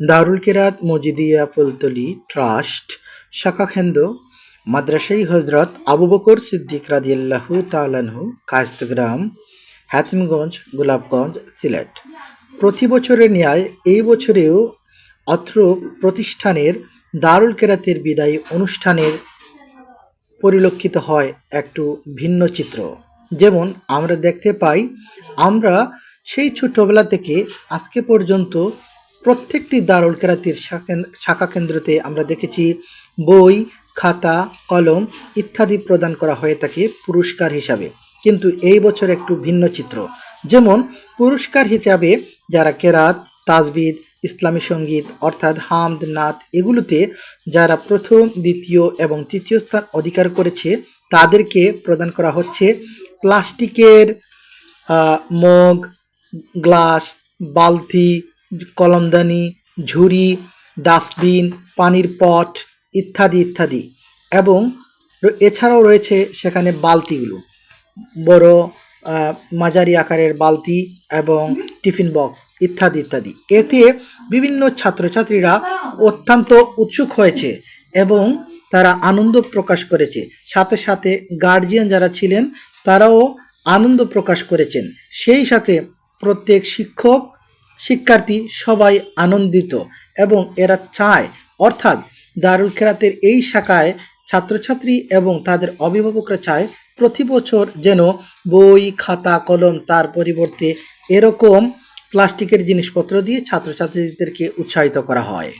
দারুল Qirat, Majidia, Fultali, trust শাখাখেন্দ মাদ্রাসাই Hazrat Abu Bakr Siddique রাদিয়াল্লাহু তালানহু কায়স্তগ্রাম হাতিমগঞ্জ, গোলাপগঞ্জ, সিলেট। প্রতি বছরের ন্যায় এই বছরেও অত্র প্রতিষ্ঠানের দারুল কেরাতের বিদায়ী অনুষ্ঠানের পরিলক্ষিত হয় একটু ভিন্ন চিত্র। যেমন আমরা দেখতে পাই, আমরা সেই ছোটবেলা থেকে আজকে পর্যন্ত প্রত্যেকটি দারুল কেরাতির শাখা- কেন্দ্রতে আমরা দেখেছি বই, খাতা, কলম ইত্যাদি প্রদান করা হয়ে থাকে পুরস্কার হিসাবে। কিন্তু এই বছর একটু ভিন্ন চিত্র। যেমন পুরস্কার হিসাবে যারা কেরাত, তাজবিদ ইসলামী সংগীত, অর্থাৎ হামদ, নাত, এগুলোতে যারা প্রথম, দ্বিতীয় এবং তৃতীয় স্থান অধিকার করেছে, তাদেরকে প্রদান করা হচ্ছে প্লাস্টিকের মগ, গ্লাস, বালতি, কলমদানি, ঝুড়ি, ডাস্টবিন, পানির পট ইত্যাদি ইত্যাদি। এবং এছাড়াও রয়েছে সেখানে বালতিগুলো। বড় মাঝারি আকারের বালতি এবং টিফিন বক্স ইত্যাদি ইত্যাদি। এতে বিভিন্ন ছাত্রছাত্রীরা অত্যন্ত উৎসুক হয়েছে এবং তারা আনন্দ প্রকাশ করেছে। সাথে সাথে গার্জিয়ান যারা ছিলেন, তারাও আনন্দ প্রকাশ করেছেন। সেই সাথে প্রত্যেক শিক্ষক, শিক্ষার্থী সবাই আনন্দিত এবং এরা চায়। অর্থাৎ দারুল খেরাতের এই শাখায় ছাত্রছাত্রী এবং তাদের অভিভাবকরা চায় প্রতি বছর যেন বই, খাতা, কলম তার পরিবর্তে এরকম প্লাস্টিকের জিনিসপত্র দিয়ে ছাত্রছাত্রীদেরকে উৎসাহিত করা হয়।